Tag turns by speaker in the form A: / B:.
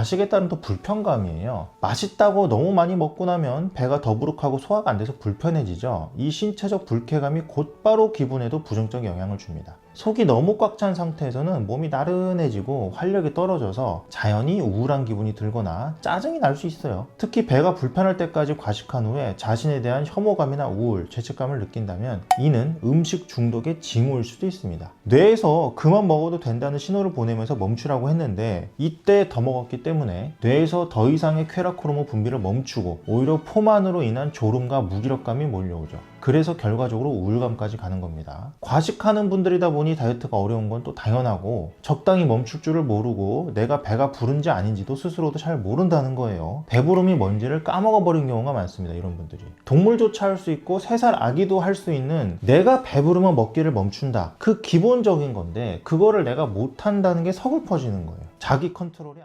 A: 과식에 따른 또 불편감이에요. 맛있다고 너무 많이 먹고 나면 배가 더부룩하고 소화가 안 돼서 불편해지죠. 이 신체적 불쾌감이 곧바로 기분에도 부정적 영향을 줍니다. 속이 너무 꽉 찬 상태에서는 몸이 나른해지고 활력이 떨어져서 자연히 우울한 기분이 들거나 짜증이 날 수 있어요. 특히 배가 불편할 때까지 과식한 후에 자신에 대한 혐오감이나 우울, 죄책감을 느낀다면 이는 음식 중독의 징후일 수도 있습니다. 뇌에서 그만 먹어도 된다는 신호를 보내면서 멈추라고 했는데 이때 더 먹었기 때문에 뇌에서 더 이상의 쾌락 호르몬 분비를 멈추고 오히려 포만으로 인한 졸음과 무기력감이 몰려오죠. 그래서 결과적으로 우울감까지 가는 겁니다. 과식하는 분들이다 보니 다이어트가 어려운 건 또 당연하고 적당히 멈출 줄을 모르고 내가 배가 부른지 아닌지도 스스로도 잘 모른다는 거예요. 배부름이 뭔지를 까먹어 버린 경우가 많습니다. 이런 분들이. 동물조차 할 수 있고 세살 아기도 할 수 있는 내가 배부르면 먹기를 멈춘다. 그 기본적인 건데 그거를 내가 못한다는 게 서글퍼지는 거예요. 자기 컨트롤이